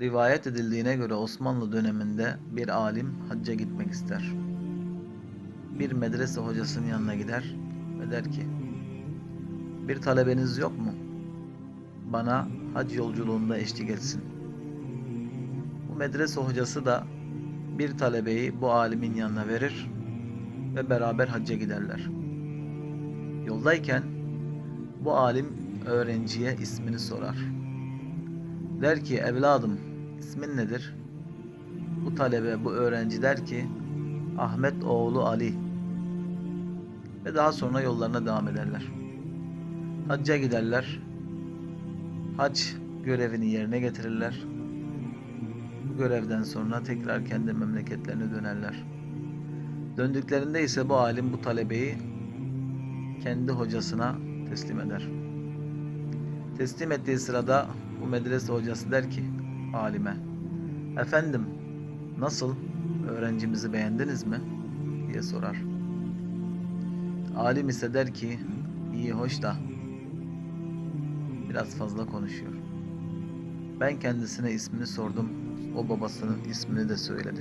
Rivayet edildiğine göre Osmanlı döneminde bir alim hacca gitmek ister. Bir medrese hocasının yanına gider ve der ki Bir talebeniz yok mu? Bana hac yolculuğunda eşlik etsin. Bu medrese hocası da bir talebeyi bu alimin yanına verir ve beraber hacca giderler. Yoldayken bu alim öğrenciye ismini sorar. Der ki evladım ismin nedir? Bu talebe bu öğrenci der ki Ahmet oğlu Ali ve daha sonra yollarına devam ederler. Hacca giderler. Hac görevini yerine getirirler. Bu görevden sonra tekrar kendi memleketlerine dönerler. Döndüklerinde ise bu alim bu talebeyi kendi hocasına teslim eder. Teslim ettiği sırada bu medrese hocası der ki alime Efendim nasıl öğrencimizi beğendiniz mi? diye sorar. Alim ise der ki iyi hoş da biraz fazla konuşuyor. Ben kendisine ismini sordum. O babasının ismini de söyledi.